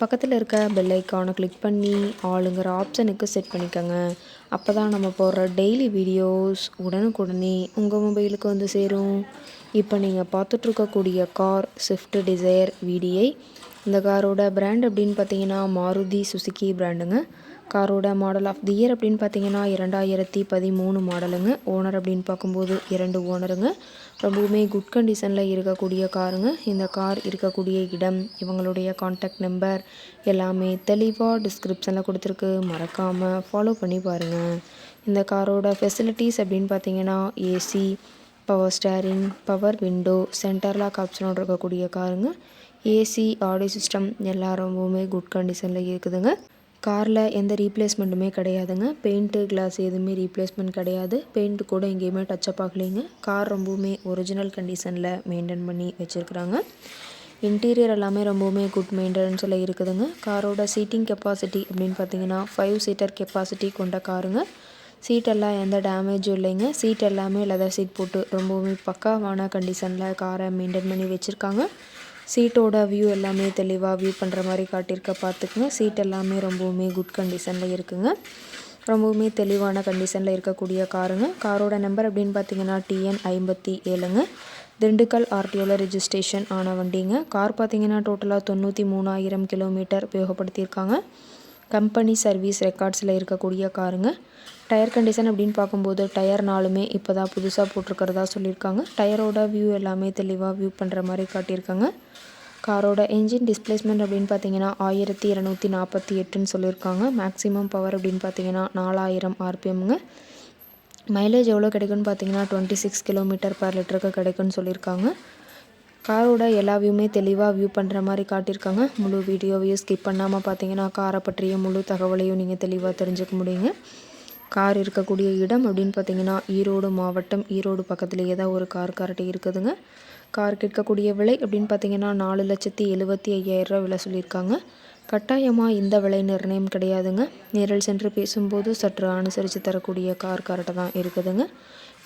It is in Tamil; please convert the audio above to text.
பக்கத்தில் இருக்க பெல் ஐக்கானை கிளிக் பண்ணி ஆளுங்கிற ஆப்ஷனுக்கு செட் பண்ணிக்கோங்க. அப்போ தான் நம்ம போடுற டெய்லி வீடியோஸ் உடனுக்குடனே உங்கள் மொபைலுக்கு வந்து சேரும். இப்போ நீங்கள் பார்த்துட்ருக்கக்கூடிய கார் ஸ்விஃப்ட் டிசையர் விடிஐ இந்த காரோட பிராண்ட் அப்படின்னு பார்த்தீங்கன்னா மாருதி சுசுக்கி பிராண்டுங்க காரோட மாடல் ஆஃப் தி இயர் அப்படின்னு பார்த்தீங்கன்னா இரண்டாயிரத்தி பதிமூணு மாடலுங்க ஓனர் அப்படின்னு பார்க்கும்போது இரண்டு ஓனருங்க ரொம்பவுமே குட் கண்டிஷனில் இருக்கக்கூடிய காருங்க. இந்த கார் இருக்கக்கூடிய இடம் இவங்களுடைய காண்டாக்ட் நம்பர் எல்லாமே தெளிவாக டிஸ்கிரிப்ஷனில் கொடுத்துருக்கு. மறக்காமல் ஃபாலோ பண்ணி பாருங்கள் இந்த காரோட ஃபெசிலிட்டிஸ் அப்படின்னு பார்த்தீங்கன்னா AC power steering power window centre lock ஆப்ஷனோடு இருக்கக்கூடிய காருங்க. ஏசி ஆடியோ சிஸ்டம் எல்லாம் ரொம்பவுமே குட் கண்டிஷனில் இருக்குதுங்க. காரில் எந்த ரீப்ளேஸ்மெண்ட்டுமே கிடையாதுங்க. பெயிண்ட்டு கிளாஸ் எதுவுமே ரீப்ளேஸ்மெண்ட் கிடையாது. பெயிண்ட் கூட எங்கேயுமே டச்சப் ஆகலைங்க. கார் ரொம்பவுமே ஒரிஜினல் கண்டிஷனில் மெயின்டைன் பண்ணி வச்சுருக்குறாங்க. இன்டீரியர் எல்லாமே ரொம்பவுமே குட் மெயின்டெனன்ஸில் இருக்குதுங்க. காரோட சீட்டிங் கெப்பாசிட்டி அப்படின்னு பார்த்தீங்கன்னா ஃபைவ் சீட்டர் கெப்பாசிட்டி கொண்ட காருங்க. சீட்டெல்லாம் எந்த டேமேஜும் இல்லைங்க. சீட் எல்லாமே லெதர் சீட் போட்டு ரொம்பவுமே பக்காவான கண்டிஷனில் காரை மெயின்டைன் பண்ணி வச்சுருக்காங்க. சீட்டோட வியூ எல்லாமே தெளிவாக வியூ பண்ணுற மாதிரி காட்டியிருக்க பார்த்துக்குங்க. சீட் எல்லாமே ரொம்பவுமே குட் கண்டிஷனில் இருக்குங்க. ரொம்பவுமே தெளிவான கண்டிஷனில் இருக்கக்கூடிய காருங்க. காரோட நம்பர் அப்படின்னு பார்த்தீங்கன்னா டிஎன் ஐம்பத்தி ஏழுங்க. திண்டுக்கல் ஆர்டிஓவில் ரிஜிஸ்ட்ரேஷன் ஆன வண்டிங்க. கார் பார்த்தீங்கன்னா டோட்டலாக தொண்ணூற்றி மூணாயிரம் கிலோமீட்டர் உபயோகப்படுத்தியிருக்காங்க. கம்பெனி சர்வீஸ் ரெக்கார்ட்ஸில் இருக்கக்கூடிய காருங்க. டயர் கண்டிஷன் அப்படின்னு பார்க்கும்போது டயர் நாலுமே இப்போ தான் புதுசாக போட்டிருக்கிறதா சொல்லியிருக்காங்க. டயரோட வியூ எல்லாமே தெளிவாக வியூ பண்ணுற மாதிரி காட்டியிருக்காங்க. காரோட என்ஜின் டிஸ்பிளேஸ்மெண்ட் அப்படின்னு பார்த்தீங்கன்னா ஆயிரத்தி இரநூத்தி நாற்பத்தி எட்டுன்னு சொல்லியிருக்காங்க. மேக்ஸிமம் பவர் அப்படின்னு பார்த்தீங்கன்னா நாலாயிரம் ஆர்பிஎம்ங்க. மைலேஜ் எவ்வளோ கிடைக்குன்னு பார்த்தீங்கன்னா டுவெண்ட்டி சிக்ஸ் கிலோமீட்டர் பர் லிட்டருக்கு கிடைக்குன்னு சொல்லியிருக்காங்க. காரோட எல்லா வியூமே தெளிவாக வியூ பண்ணுற மாதிரி காட்டியிருக்காங்க. முழு வீடியோவையும் ஸ்கிப் பண்ணாமல் பார்த்தீங்கன்னா காரை பற்றிய முழு தகவலையும் நீங்கள் தெளிவாக தெரிஞ்சுக்க முடியுங்க. கார் இருக்கக்கூடிய இடம் அப்படின்னு பார்த்தீங்கன்னா ஈரோடு மாவட்டம். ஈரோடு பக்கத்துலேயே தான் ஒரு கார் கரட்டி இருக்குதுங்க. கார் கேட்கக்கூடிய விலை அப்படின்னு பார்த்தீங்கன்னா நாலு லட்சத்தி எழுபத்தி ஐயாயிரரூவா விலை சொல்லியிருக்காங்க. கட்டாயமாக இந்த விலை நிர்ணயம் கிடையாதுங்க. நேரில் சென்று பேசும்போது சற்று அனுசரித்து தரக்கூடிய கார் கார்ட்டை தான் இருக்குதுங்க.